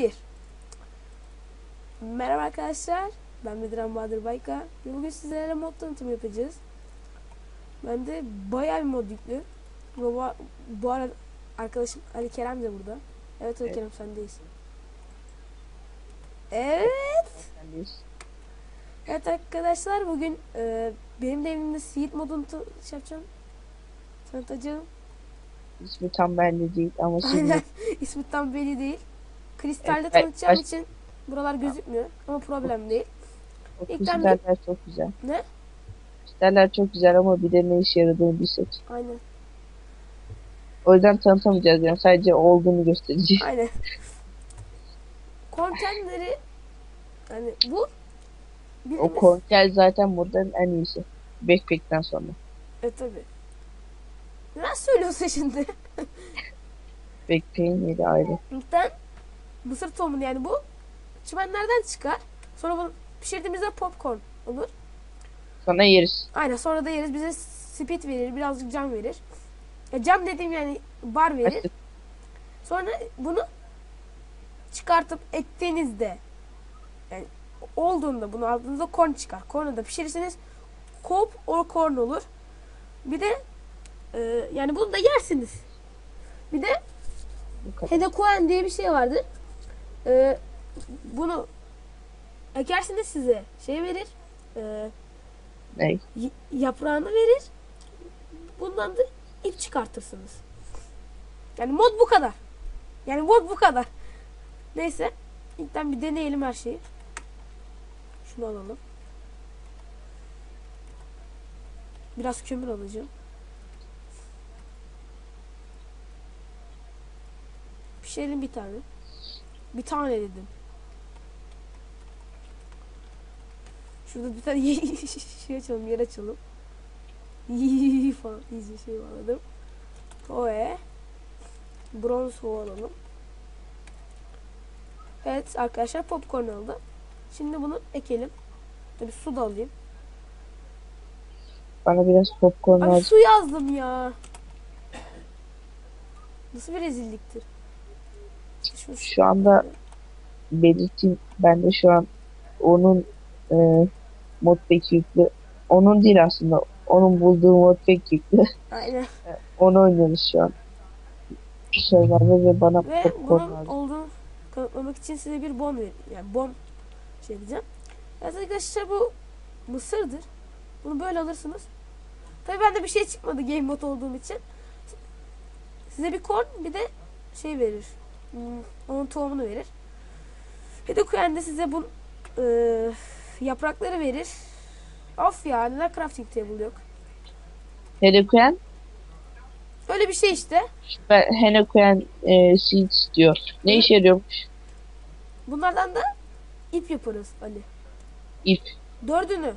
Bir. Merhaba arkadaşlar. Ben Bedran Bahadır Bayka. Bugün sizlerle mod tanıtımı yapacağız. Ben de bayağı bir mod yüklü. Bu, bu arada arkadaşım Ali Kerem de burada. Evet Ali Evet. Kerem sendeyiz. Evet. Evet arkadaşlar bugün e, benim de evimde Seed modunu şey yapacağım. Tanıtacağım. İsmi tam belli değil ama şimdi İsmi tam belli değil. Kristalde Evet, tanıtacağım baş- için buralar gözükmüyor. Ama problem değil. o ben bir- kristaller çok güzel. Ne? Kristaller çok güzel ama bir de ne işe yaradığını bilsek. Aynen. O yüzden tanıtamayacağız yani sadece olduğunu göstereceğiz. Aynen. Kontenleri hani bu O bildiğimiz konkel zaten buradan en iyisi. Backpack'ten sonra. e tabi. Neden söylüyorsun şimdi? Backpack'in yeri ayrı. İlkten mısır tohumu yani bu çimenlerden çıkar. Sonra bunu pişirdiğimizde popcorn olur. Sonra yeriz. Aynen sonra da yeriz. Bize speed verir. Birazcık can verir. Ya can dediğim yani bar verir. Sonra bunu çıkartıp ektiğinizde yani olduğunda bunu aldığınızda korn çıkar. Kornu da pişirirseniz kop or korn olur. Bir de e, yani bunu da yersiniz. Bir de hedekuen diye bir şey vardır. E, bunu ekersiniz size şey verir. E, Ne? yaprağını verir. Bundan da ip çıkartırsınız. Yani mod bu kadar. Yani mod bu kadar. Neyse. İlkten bir deneyelim her şeyi. Şunu alalım. Biraz kömür alacağım. Pişirelim bir tane. Bir tane dedim. Şurada bir tane şey açalım, yer açalım. falan iyice şey bağladım. Oe. Bronz hova alalım. Evet arkadaşlar popcorn aldı. Şimdi bunu ekelim. Tabii su da alayım. Bana biraz popcorn Abi lazım. su yazdım ya. Nasıl bir rezilliktir. Şu, anda belirteyim. Ben de şu an onun e, modpack yüklü. Onun değil aslında. Onun bulduğu modpack yüklü. Aynen. Onu oynuyoruz şu an. Survivor ve bana Ve popcorn lazım. olduğunu kanıtlamak için size bir bom yani bom şey diyeceğim. Evet arkadaşlar bu mısırdır. Bunu böyle alırsınız. Tabii bende bir şey çıkmadı game mod olduğum için. Size bir korn bir de şey verir. Hmm, onun tohumunu verir. Hedokuen de size bu e, yaprakları verir. Of ya neden crafting table yok? Hedekuen Öyle bir şey işte. ben Hedekuen e, seeds diyor. Ne işe yarıyormuş? Bunlardan da ip yaparız Ali. İp. Dördünü.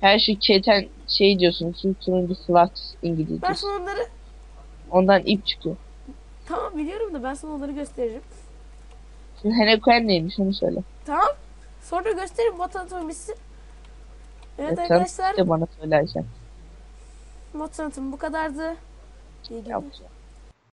Her şey keten şey diyorsun. Turuncu flax İngilizce. Ben sana onları Ondan ip çıkıyor. Tamam biliyorum da ben sana onları gösteririm. Şimdi Hedekuen neymiş onu söyle. Tamam. Sonra gösteririm mod tanıtımı bitsin. Evet E, sen arkadaşlar de bana söylersen. mod tanıtımı bu kadardı. İyi günler.